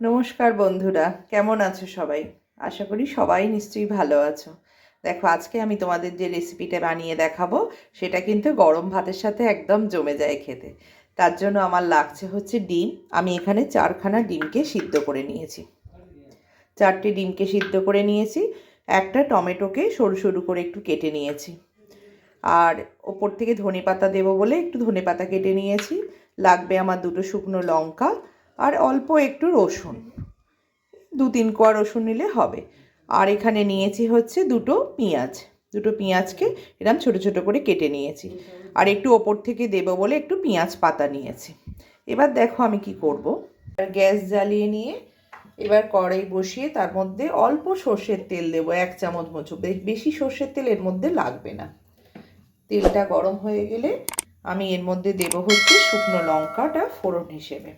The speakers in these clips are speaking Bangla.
নমস্কার বন্ধুরা, কেমন আছো সবাই? আশা করি সবাই নিশ্চয়ই ভালো আছো। দেখো, আজকে আমি তোমাদের যে রেসিপিটা বানিয়ে দেখাবো, সেটা কিন্তু গরম ভাতের সাথে একদম জমে যায় খেতে। তার জন্য আমার লাগছে হচ্ছে ডিম। আমি এখানে চারখানা ডিমকে সিদ্ধ করে নিয়েছি। চারটে ডিমকে সিদ্ধ করে নিয়েছি। একটা টমেটোকে সরু সরু করে একটু কেটে নিয়েছি। আর ওপর থেকে ধনে পাতা দেবো বলে একটু ধনে পাতা কেটে নিয়েছি। লাগবে আমার দুটো শুকনো লঙ্কা আর অল্প একটু রসুন। দু তিন কোয়া রসুন নিলে হবে। আর এখানে নিয়েছি হচ্ছে দুটো পেঁয়াজ। দুটো পেঁয়াজকে এরকম ছোট ছোট করে কেটে নিয়েছি। আর একটু ওপর থেকে দেবো বলে একটু পেঁয়াজ পাতা নিয়েছি। এবার দেখো আমি কি করব। গ্যাস জ্বালিয়ে নিয়ে এবার কড়াই বসিয়ে তার মধ্যে অল্প সর্ষের তেল দেবো, এক চামচ মতো। বেশি সর্ষের তেল এর মধ্যে লাগবে না। তেলটা গরম হয়ে গেলে আমি এর মধ্যে দেব হচ্ছে শুকনো লঙ্কাটা ফোড়ন হিসেবে।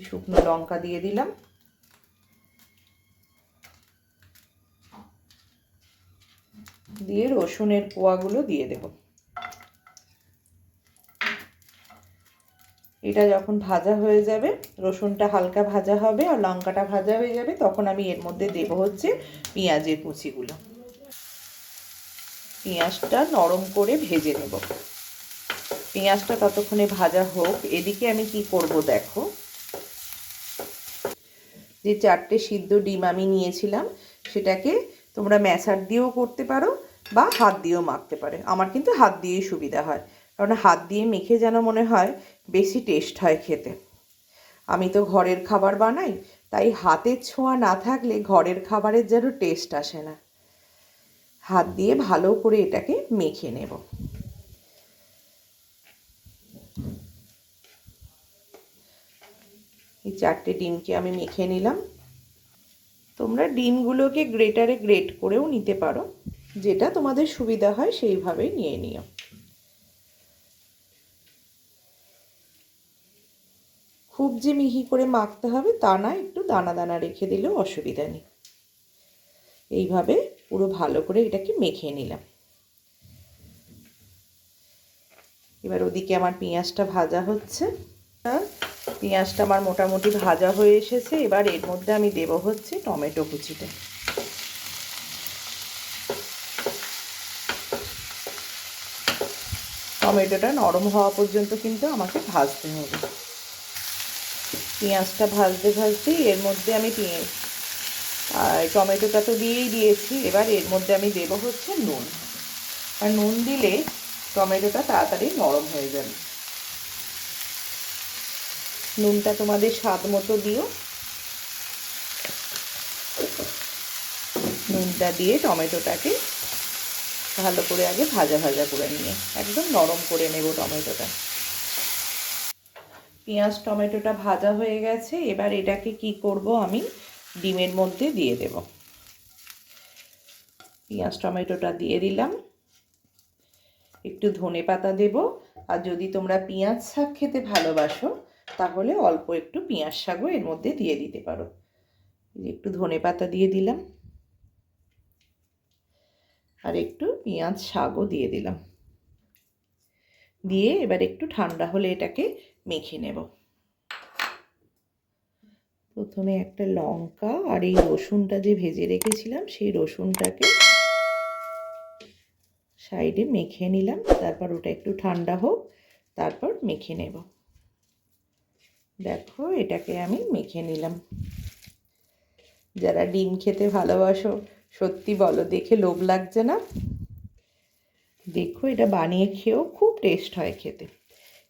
শুকনো লঙ্কা দিয়ে দিলাম। দিয়ে রসুনের কোয়াগুলো দিয়ে দেব। এটা যখন ভাজা হয়ে যাবে, রসুনটা হালকা ভাজা হবে আর লঙ্কাটা ভাজা হয়ে যাবে, তখন আমি এর মধ্যে দেব হচ্ছে পেঁয়াজের কুচিগুলো। পেঁয়াজটা নরম করে ভেজে নেব। পেঁয়াজটা ততক্ষণে ভাজা হোক। এদিকে আমি কি করব দেখো? যে চারটে সিদ্ধ ডিম আমি নিয়েছিলাম, সেটাকে তোমরা ম্যাশার দিয়েও করতে পারো বা হাত দিয়েও মাখতে পারে। আমার কিন্তু হাত দিয়েই সুবিধা হয়, কারণ হাত দিয়ে মেখে যেন মনে হয় বেশি টেস্ট হয় খেতে। আমি তো ঘরের খাবার বানাই, তাই হাতের ছোঁয়া না থাকলে ঘরের খাবারের যেন টেস্ট আসে না। হাত দিয়ে ভালো করে এটাকে মেখে নেব। এই চারটে ডিমকে আমি মেখে নিলাম। তোমরা ডিমগুলোকে গ্রেটারে গ্রেট করেও নিতে পারো। যেটা তোমাদের সুবিধা হয় সেইভাবেই নিয়ে নিও। খুব যে মিহি করে মাখতে হবে তা না, একটু দানা দানা রেখে দিলেও অসুবিধা নেই। এইভাবে পুরো ভালো করে এটাকে মেখে নিলাম। এবার ওদিকে আমার পেঁয়াজটা ভাজা হচ্ছে। পেঁয়াজটা আমার মোটামুটি ভাজা হয়ে এসেছে। এবার এর মধ্যে আমি দেব হচ্ছে টমেটো কুচিটা। টমেটোটা নরম হওয়া পর্যন্ত কিন্তু আমাকে ভাজতে হবে। পেঁয়াজটা ভাজতে ভাজতে এর মধ্যে আমি পেঁয়াজ আর টমেটোটা তো দিয়েই দিয়েছি। এবার এর মধ্যে আমি দেব হচ্ছে নুন। আর নুন দিলে টমেটোটা তাড়াতাড়ি নরম হয়ে যাবে। নুনটা তোমাদের স্বাদ মতো দিও। নুনটা দিয়ে টমেটোটাকে ভালো করে আগে ভাজা ভাজা করে নিয়ে, একদম নরম করে নেব টমেটোটা। পেঁয়াজ টমেটোটা ভাজা হয়ে গেছে, এবার এটাকে কি করব আমি? ডিমের মধ্যে দিয়ে দেব। পেঁয়াজ টমেটোটা দিয়ে দিলাম। একটু ধনে পাতা দেব। আর যদি তোমরা পেঁয়াজ শাক খেতে ভালোবাসো তাহলে অল্প একটু পেঁয়াজ শাকও এর মধ্যে দিয়ে দিতে পারো। একটু ধনে পাতা দিয়ে দিলাম। আর একটু পেঁয়াজ শাকও দিয়ে দিলাম। দিয়ে এবার একটু ঠান্ডা হলে এটাকে মেখে নেব। প্রথমে একটা লঙ্কা আর এই রসুনটা যে ভেজে রেখেছিলাম, সেই রসুনটাকে সাইডে মেখে নিলাম। তারপর ওটা একটু ঠান্ডা হোক, তারপর মেখে নেব। দেখো, এটাকে আমি মেখে নিলাম। যারা ডিম খেতে ভালোবাসো, সত্যি বলো, দেখে লোভ লাগছে না? দেখো, এটা বানিয়ে খেয়েও খুব টেস্ট হয় খেতে।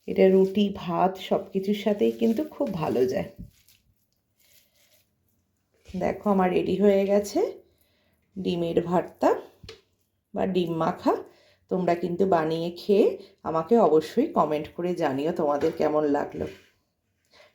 এটা রুটি, ভাত সব কিছুর সাথেই কিন্তু খুব ভালো যায়। দেখো, আমার রেডি হয়ে গেছে ডিমের ভর্তা বা ডিম মাখা। তোমরা কিন্তু বানিয়ে খেয়ে আমাকে অবশ্যই কমেন্ট করে জানিও তোমাদের কেমন লাগল।